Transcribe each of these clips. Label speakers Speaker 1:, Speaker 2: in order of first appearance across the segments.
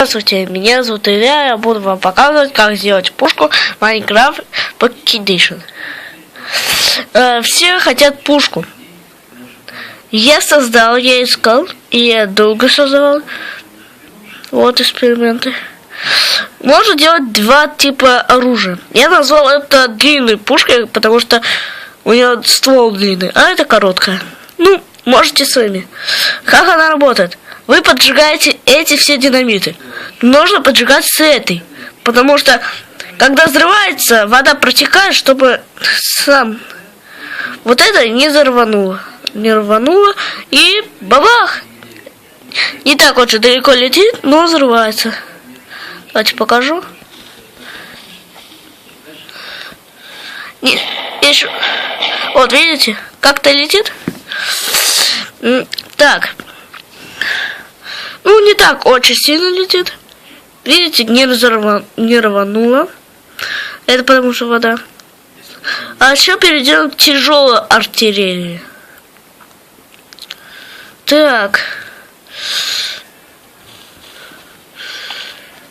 Speaker 1: Здравствуйте, меня зовут Илья, я буду вам показывать, как сделать пушку Minecraft Pocket Edition. Э, все хотят пушку. Я создал, я искал, и я долго создавал. Вот эксперименты. Можно делать два типа оружия. Я назвал это длинной пушкой, потому что у нее ствол длинный, а это короткая. Ну, можете сами. Как она работает? Вы поджигаете эти все динамиты. Нужно поджигать с этой. Потому что, когда взрывается, вода протекает, чтобы сам вот это не зарвануло. Не рвануло. И бабах! Не так очень далеко летит, но взрывается. Давайте покажу. Не, еще. Вот, видите, как-то летит. Так. Так очень сильно летит. Видите, не, разорва... не рвануло. Это потому что вода. А еще перейдем к тяжелой артиллерии. Так.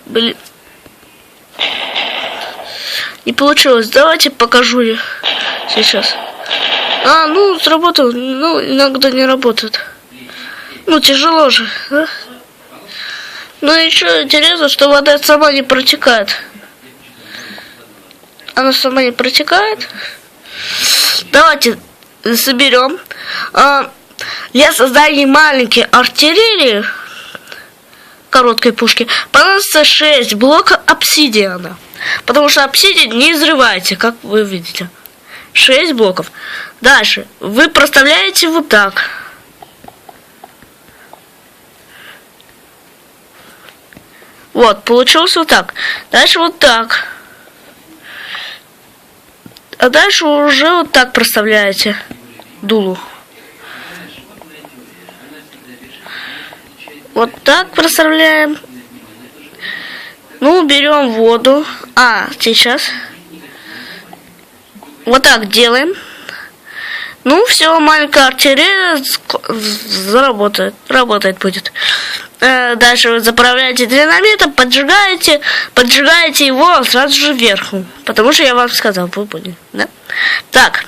Speaker 1: Блин. Не получилось. Давайте покажу я сейчас. А, ну, сработал. Ну, иногда не работает. Ну, тяжело же, да? Но еще интересно, что вода сама не протекает. Она сама не протекает. Давайте соберем. А, для создания маленькой артиллерии, короткой пушки, понадобится 6 блоков обсидиана. Потому что обсидиан не взрывается, как вы видите. 6 блоков. Дальше. Вы проставляете вот так. Вот, получилось вот так. Дальше вот так. А дальше уже вот так проставляете дулу. Вот так проставляем. Ну, берем воду. А, сейчас. Вот так делаем. Ну, все, маленькая артиллерия заработает, работает будет. Э, дальше заправляете динамитом, поджигаете, поджигаете его сразу же вверху. Потому что я вам сказал, вы поняли, да? Так.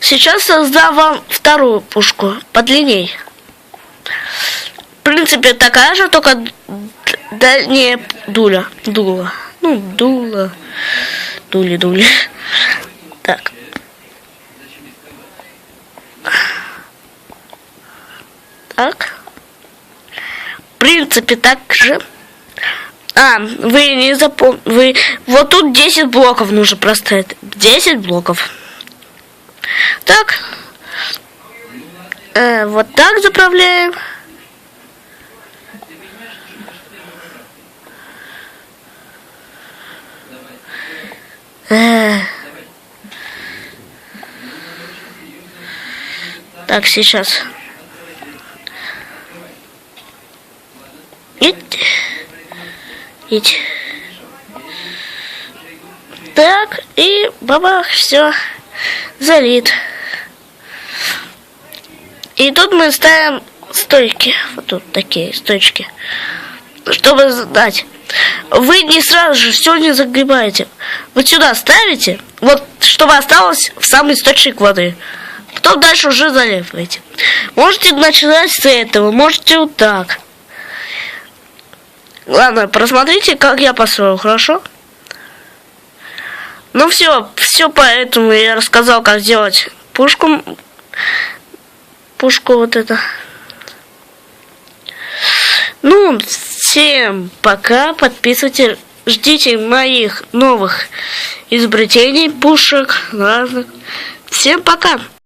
Speaker 1: Сейчас создам вам вторую пушку, подлинней. В принципе, такая же, только да, не дуля, дула. Ну, дула, дули, дули. Так. Так. Принципе, так же. А, вы не запомнили. Вы... Вот тут 10 блоков нужно проставить. 10 блоков. Так. Э, вот так заправляем. Э. Так, сейчас. Идь. Так, и бабах, все, залит. И тут мы ставим стойки, вот тут такие стойки, чтобы сдать. Вы не сразу же все не загребаете. Вот сюда ставите, вот чтобы осталось в самый источник воды. Потом дальше уже заливаете. Можете начинать с этого, можете вот так. Ладно, просмотрите, как я построил, хорошо? Ну все, все поэтому я рассказал, как сделать пушку. Пушку вот это. Ну, всем пока, подписывайтесь, ждите моих новых изобретений, пушек разных. Всем пока!